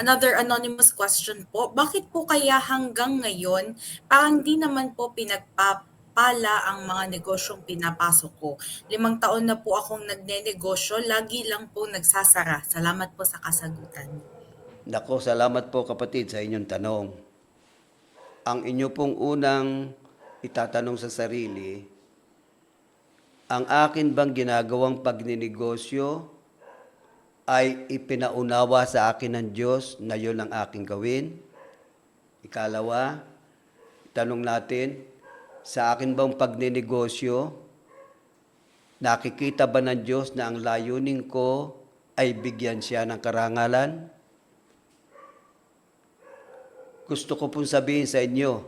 Another anonymous question po, bakit po kaya hanggang ngayon parang di naman po pinagpapala ang mga negosyong pinapasok ko? Limang taon na po akong nagnenegosyo, lagi lang po nagsasara. Salamat po sa kasagutan. Nako, salamat po kapatid sa inyong tanong. Ang inyo pong unang itatanong sa sarili, ang akin bang ginagawang pagninegosyo ay ipinaunawa sa akin ng Diyos na yun ang aking gawin? Ikalawa, tanong natin, sa akin bang pagninegosyo, nakikita ba ng Diyos na ang layunin ko ay bigyan siya ng karangalan? gusto ko pong sabihin sa inyo,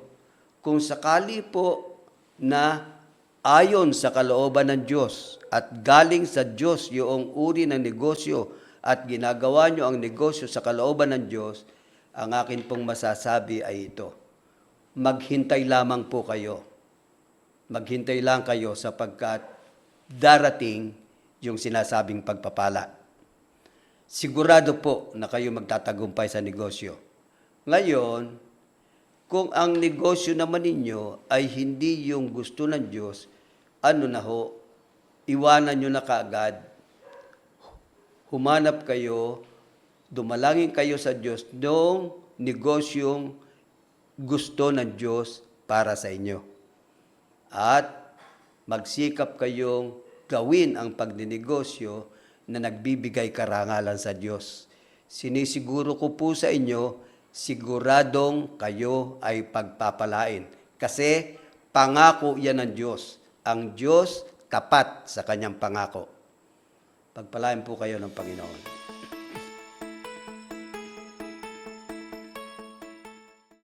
kung sakali po na ayon sa kalooban ng Diyos at galing sa Diyos yung uri ng negosyo at ginagawa nyo ang negosyo sa kalooban ng Diyos, ang akin pong masasabi ay ito. Maghintay lamang po kayo. Maghintay lang kayo sapagkat darating yung sinasabing pagpapala. Sigurado po na kayo magtatagumpay sa negosyo. Ngayon, kung ang negosyo naman ninyo ay hindi yung gusto ng Diyos, ano na ho, iwanan nyo na kaagad. Humanap kayo, dumalangin kayo sa Diyos noong negosyong gusto ng Diyos para sa inyo. At magsikap kayong gawin ang pagninegosyo na nagbibigay karangalan sa Diyos. Sinisiguro ko po sa inyo, siguradong kayo ay pagpapalain. Kasi pangako yan ng Diyos. Ang Diyos tapat sa kanyang pangako. Pagpalain po kayo ng Panginoon.